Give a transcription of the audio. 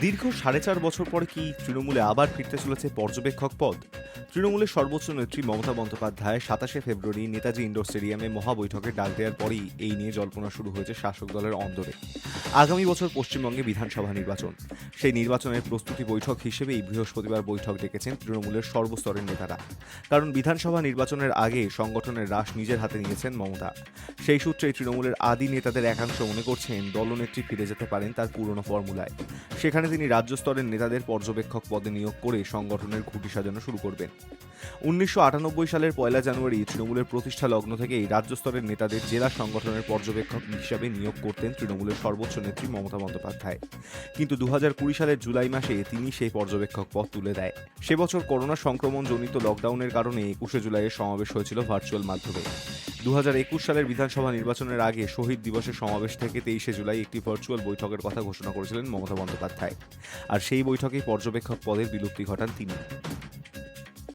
দীর্ঘ সাড়ে চার বছর পর কি তৃণমূলে আবার ফিরতে চলেছে পর্যবেক্ষক পদ? তৃণমূলের সর্বোচ্চ নেত্রী মমতা বন্দ্যোপাধ্যায় সাতাশে ফেব্রুয়ারি নেতাজি ইন্ডোর স্টেডিয়ামে মহাবৈঠকে ডাক দেওয়ার পরেই এই নিয়ে জল্পনা শুরু হয়েছে শাসক দলের অন্দরে। আগামী বছর পশ্চিমবঙ্গে বিধানসভা নির্বাচন। সেই নির্বাচনের প্রস্তুতি বৈঠক হিসেবেই বৃহস্পতিবার বৈঠক ডেকেছেন তৃণমূলের সর্বস্তরের নেতারা। কারণ বিধানসভা নির্বাচনের আগে সংগঠনের রাশ নিজের হাতে নিয়েছেন মমতা। সেই সূত্রে তৃণমূলের আদি নেতাদের একাংশ মনে করছেন, দলনেত্রী ফিরে যেতে পারেন তার পুরনো ফর্মুলায়। সেখানে তিনি রাজ্য স্তরের নেতাদের পর্যবেক্ষক পদে নিয়োগ করে সংগঠনের খুঁটি সাজানো শুরু করবেন। উনিশশো আটানব্বই সালের পয়লা জানুয়ারি তৃণমূলের প্রতিষ্ঠা লগ্ন থেকেই রাজ্য স্তরের নেতাদের জেলা সংগঠনের পর্যবেক্ষক হিসাবে নিয়োগ করতেন তৃণমূলের সর্বোচ্চ নেত্রী মমতা বন্দ্যোপাধ্যায়। কিন্তু দু সালের জুলাই মাসে তিনি সেই পর্যবেক্ষক পদ তুলে দেয়। সে বছর করোনা সংক্রমণ জনিত লকডাউনের কারণে একুশে জুলাইয়ের সমাবেশ হয়েছিল ভার্চুয়াল মাধ্যমে। দু হাজার একুশ সালের বিধানসভা নির্বাচনের আগে শহীদ দিবসের সমাবেশ থেকে তেইশে জুলাই একটি ভার্চুয়াল বৈঠকের কথা ঘোষণা করেছিলেন মমতা বন্দ্যোপাধ্যায়। আর সেই বৈঠকেই পর্যবেক্ষক পদের বিলুপ্তি ঘটান তিনি।